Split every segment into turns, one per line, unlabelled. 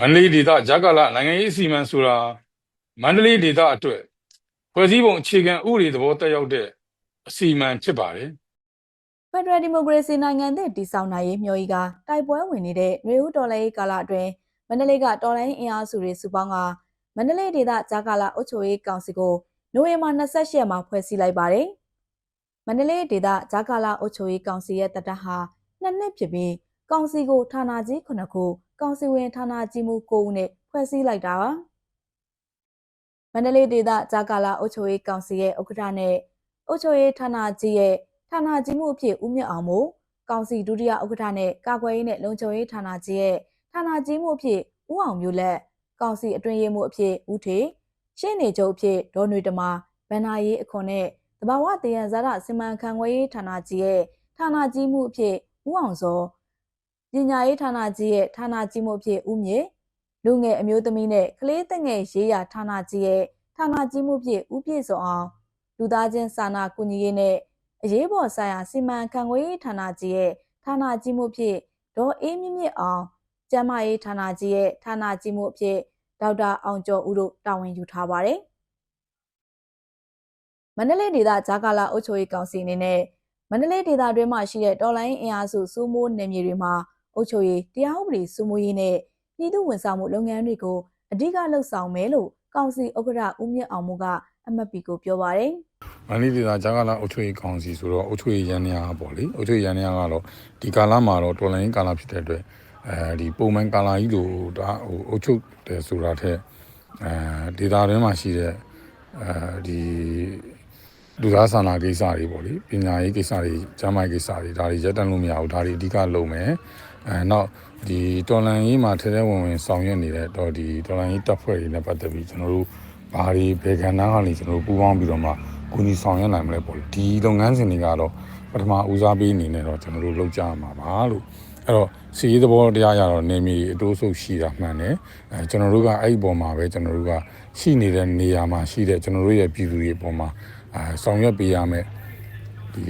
မန္တလေးဒေသဂျာကာလာနိုင်ငံရေးအစီအမံဆိုတာမန္တလေးဒေသအတွက်ဖွဲ့စည်းပုံအခြေခံဥပဒေသဘောတက်ရောက်တဲ့အစီအမံဖြစ်ပါတယ်
ဖက်ဒရယ်ဒီမိုကရေစီနိုင်ငံသစ်တည်ဆောက်နိုင်ရေးမျိုးကြီးကတိုက်ပွဲဝင်နေတဲ့ရေဦးတော်လှန်ရေးကာလအတွင်းမန္တလေးကတော်လှန်ရေးအင်အားစုတွေစုပေါင်းကမန္တလေးဒေသဂျာကာလာအုပ်ချုပ်ရေးကောင်စီကိုနိုဝင်ဘာ28ရက်မှာဖွဲ့စည်းလိုက်ပါတယ်။မန္တလေးဒေသဂျာကာလာအုပ်ချုပ်ရေးကောင်စီရဲ့တပ်တဟာနှစ်နှစ်ဖြစ်ပြီး ကောင်စီကိုဌာနကြီး9ခုကောင်စီဝင်ဌာနကြီးမှု9ဦးနဲ့ဖွဲ့စည်းလိုက်တာပါ။မန္တလေးဒေသဂျာကာလာအုပ်ချုပ်ရေးကောင်စီရဲ့ဥက္ကဋ္ဌနဲ့အုပ်ချုပ်ရေးဌာနကြီးရဲ့ဌာနကြီးမှုအဖြစ်ဦးမြတ်အောင်မို့ကောင်စီဒုတိယဥက္ကဋ္ဌနဲ့ကာကွယ်ရေးနဲ့လုံခြုံရေးဌာနကြီးရဲ့ဌာနကြီးမှုအဖြစ်ဦးအောင်မျိုးလက်ကောင်စီအတွင်းရေးမှုအဖြစ်ဦးထေရှင်းနေချုပ်အဖြစ်ဒေါ်နွေတမဗန္နာရေးအခွန်နဲ့တဘာဝတယံဇာတစီမံခန့်ခွဲရေးဌာနကြီးရဲ့ဌာနကြီးမှုအဖြစ်ဦးအောင်စော ပညာရေးဌာနကြီးရဲ့ဌာနကြီးမှုအဖြစ်ဦးမြေလူငယ်အမျိုးသမီးနဲ့ကလေးသက်ငယ်ရေးရာဌာနကြီးရဲ့ဌာနကြီးမှုအဖြစ်ဦးပြည့်စုံအောင်လူသားချင်းစာနာကူညီရေးနဲ့အရေးပေါ်ဆိုင်ရာစီမံခန့်ခွဲရေးဌာနကြီးရဲ့ဌာနကြီးမှုဖြစ်ဒေါ်အေးမြင့်မြင့်အောင်ကျန်းမာရေးဌာနကြီးရဲ့ဌာနကြီးမှုအဖြစ်ဒေါက်တာအောင်ကျော်ဦးတို့တာဝန်ယူထားပါတယ်။မန္တလေးဒေသဂျာကာလာအုပ်ချုပ်ရေးကောင်စီအနေနဲ့မန္တလေးဒေသတွင်းမှာရှိတဲ့တော်လိုင်းအင်အားစုစိုးမိုးနယ်မြေတွေမှာ အုပ်ချုပ်ရေးတရားဥပဒေစိုးမိုးရေးနဲ့ပြည်သူဝန်ဆောင်မှုလုပ်ငန်းတွေကိုအဓိကလှုပ်ဆောင်မယ်လို့ကောင်စီဥက္ကဋ္ဌဦးမြင့်အောင်မှုကအမတ်ပီကိုပြောပါတယ်။
မန္တလေးဒေသဂျာကာလာအုပ်ချုပ်ရေးကောင်စီဆိုတော့အုပ်ချုပ်ရေးရန်ရာပေါ့လေအုပ်ချုပ်ရေးရန်ရာကတော့ဒီကာလမှာတော့တော်လိုင်းကာလဖြစ်တဲ့အတွက်အဲဒီပုံမှန်ကာလာကြီးလိုဒါဟိုအုပ်ချုပ်တယ်ဆိုတာထက်အဲဒေသတွင်းမှာရှိတဲ့အဲဒီ လူသားစာနာကိစ္စတွေပေါ့လေပညာရေးကိစ္စတွေကျန်းမာရေးကိစ္စတွေဒါတွေရပ်တန့်လို့မရဘူးဒါတွေအဓိကလုပ်မယ်အဲနောက်ဒီတော်လန်ရေးမှာထဲထဲဝင်ဝင်ဆောင်ရွက်နေတဲ့တော့ဒီတော်လန်ရေးတပ်ဖွဲ့တွေနဲ့ပတ်သက်ပြီးကျွန်တော်တို့ဘာတွေဘယ်ကဏ္ဍကနေကျွန်တော်တို့ပူးပေါင်းပြီးတော့မှကူညီဆောင်ရွက်နိုင်မလဲပေါ့လေဒီလုပ်ငန်းစဉ်တွေကတော့ပထမဦးစားပေးအနေနဲ့တော့ကျွန်တော်တို့လုပ်ကြမှာပါလို့အဲ့တော့စီရေးသဘောတရားရတော့နေမီအတိုးဆုပ်ရှိတာမှန်တယ်အဲကျွန်တော်တို့ကအဲ့ဒီပုံမှာပဲကျွန်တော်တို့ကရှိနေတဲ့နေရာမှာရှိတဲ့ကျွန်တော်တို့ရဲ့ပြည်သူတွေပုံမှာ အဲဆောင်ရွက်ပေးရမယ်ဒီ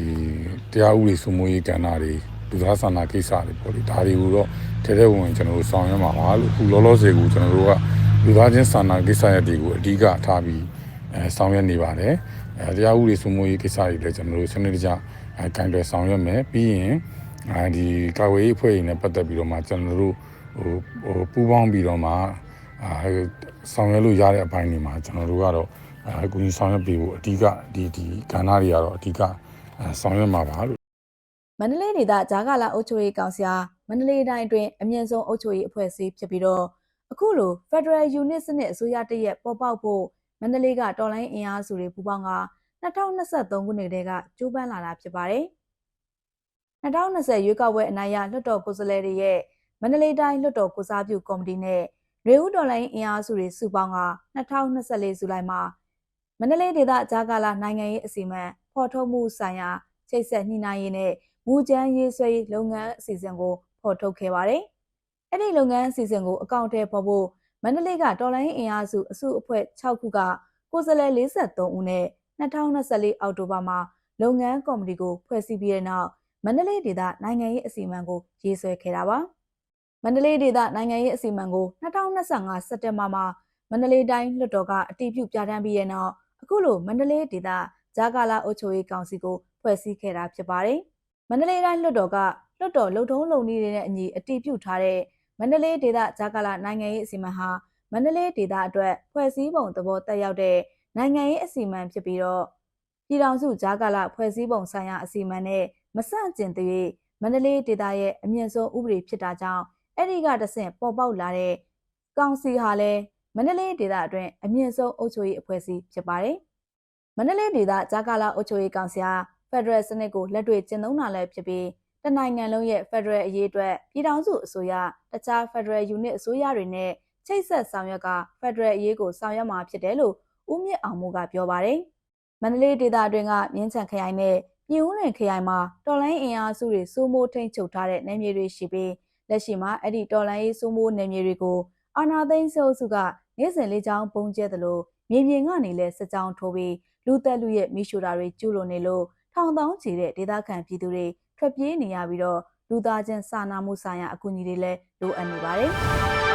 တရားဥပဒေစိုးမိုးရေးကဏ္ဍတွေလူသားစာနာကိစ္စတွေပေါ့လေဒါတွေကိုတော့ထဲထဲဝင်ဝင်ကျွန်တော်တို့ဆောင်ရွက်မှာပါလို့အခုလောလောဆယ်ကိုကျွန်တော်တို့ကလူသားချင်းစာနာကိစ္စရပ်တွေကိုအဓိကထားပြီးအဲဆောင်ရွက်နေပါတယ်အဲတရားဥပဒေစိုးမိုးရေးကိစ္စတွေလည်းကျွန်တော်တို့စနစ်တကျအဲကင်တွယ်ဆောင်ရွက်မယ်ပြီးရင်အဲဒီကာဝေးအဖွဲ့တွေနဲ့ပတ်သက်ပြီးတော့မှကျွန်တော်တို့ဟိုဟိုပူးပေါင်းပြီးတော့မှအဲဆောင်ရွက်လို့ရတဲ့အပိုင်းတွေမှာကျွန်တော်တို့ကတော့ အဲကူညီဆောင်ရွက်ပေးဖို့အဓိကဒီဒီကဏ္ဍတွေကတော့အဓိကအဲဆောင်ရွက်မှာပါလို့
မန္တလေးဒေသဂျာကာလာအုပ်ချုပ်ရေးကောင်စီဟာမန္တလေးတိုင်းအတွင်းအမြင့်ဆုံးအုပ်ချုပ်ရေးအဖွဲ့အစည်းဖြစ်ပြီးတော့အခုလို Federal Unit စနစ်အစိုးရတရက်ပေါ်ပေါက်ဖို့မန္တလေးကတော်လိုင်းအင်အားစုတွေပူးပေါင်းက2023ခုနှစ်တည်းကကြိုးပမ်းလာတာဖြစ်ပါတယ်။2020ရွေးကောက်ပွဲအနိုင်ရလွှတ်တော်ကိုယ်စားလှယ်တွေရဲ့မန္တလေးတိုင်းလွှတ်တော်ကိုစားပြုကော်မတီနဲ့ရေဦးတော်လိုင်းအင်အားစုတွေစုပေါင်းက2024ဇူလိုင်မှာမ န္တလေးဒေသဂျာကာလာနိုင်ငံရေးအစီအမံဖော်ထုတ်မှုဆိုင်ရာချိတ်ဆက်ညှိနှိုင်းရေးနဲ့မူကျန်းရေးဆွဲရေးလုပ်ငန်းအစီအစဉ်ကိုဖော်ထုတ်ခဲ့ပါတယ်။အဲ့ဒီလုပ်ငန်းအစီအစဉ်ကိုအကောင့်ထဲပေါ်ဖို့မန္တလေးကတော်လိုင်းအင်အားစုအစုအဖွဲ့6ခုကကိုယ်စားလှယ်43ဦးနဲ့2024အောက်တိုဘာမှာလုပ်ငန်းကော်မတီကိုဖွဲ့စည်းပြီးတဲ့နောက်မန္တလေးဒေသနိုင်ငံရေးအစီအမံကိုရေးဆွဲခဲ့တာပါ။မန္တလေးဒေသနိုင်ငံရေးအစီအမံကို2025စက်တင်ဘာမှာမန္တလေးတိုင်းလွှတ်တော်ကအတည်ပြုပြဋ္ဌာန်းပြီးတဲ့နောက် အခုလိုမန္တလေးဒေသဂျာကာလာအုပ်ချုပ်ရေးကောင်စီကိုဖွဲ့စည်းခဲ့တာဖြစ်ပါတယ်။မန္တလေးတိုင်းလွှတ်တော်ကလွှတ်တော်လုံထုံးလုံနည်းတွေနဲ့အညီအတည်ပြုထားတဲ့မန္တလေးဒေသဂျာကာလာနိုင်ငံရေးအစီအမံဟာမန္တလေးဒေသအတွက်ဖွဲ့စည်းပုံသဘောတက်ရောက်တဲ့နိုင်ငံရေးအစီအမံဖြစ်ပြီးတော့ပြည်ထောင်စုဂျာကာလာဖွဲ့စည်းပုံဆိုင်ရာအစီအမံနဲ့မဆန့်ကျင်သေး၍မန္တလေးဒေသရဲ့အမြင့်ဆုံးဥပဒေဖြစ်တာကြောင့်အဲ့ဒီကတဆင့်ပေါ်ပေါက်လာတဲ့ကောင်စီဟာလည်း မန္တလေးဒေသအတွင်းအမြင့်ဆုံးအုပ်ချုပ်ရေးအဖွဲ့အစည်းဖြစ်ပါတယ်။မန္တလေးဒေသဂျာကာလာအုပ်ချုပ်ရေးကောင်စီဟာဖက်ဒရယ်စနစ်ကိုလက်တွေ့ကျင့်သုံးတာလည်းဖြစ်ပြီးတနိုင်ငံလုံးရဲ့ဖက်ဒရယ်အရေးအတွက်ပြည်ထောင်စုအစိုးရတခြားဖက်ဒရယ်ယူနစ်အစိုးရတွေနဲ့ချိတ်ဆက်ဆောင်ရွက်ကဖက်ဒရယ်အရေးကိုဆောင်ရွက်မှာဖြစ်တယ်လို့ဦးမြင့်အောင်မိုးကပြောပါတယ်။မန္တလေးဒေသအတွင်းကမြင်းချံခရိုင်နဲ့ပြည်ဦးလွင်ခရိုင်မှာတော်လိုင်းအင်အားစုတွေစိုးမိုးထိန်ချုပ်ထားတဲ့နယ်မြေတွေရှိပြီးလက်ရှိမှာအဲ့ဒီတော်လိုင်းရေးစိုးမိုးနယ်မြေတွေကိုအာနာသိန်းစေအုပ်စုက နေ့စဉ်လေးချောင်းပုံကျဲသလိုမြေပြင်ကနေလဲစစ်ကြောင်းထိုးပြီးလူသက်လူရဲ့မိရှူတာတွေကျူးလွန်နေလို့ထောင်တောင်းချီတဲ့ဒေသခံပြည်သူတွေထွက်ပြေးနေရပြီးတော့လူသားချင်းစာနာမှုဆိုင်ရာအကူအညီတွေလည်းလိုအပ်နေပါတယ်။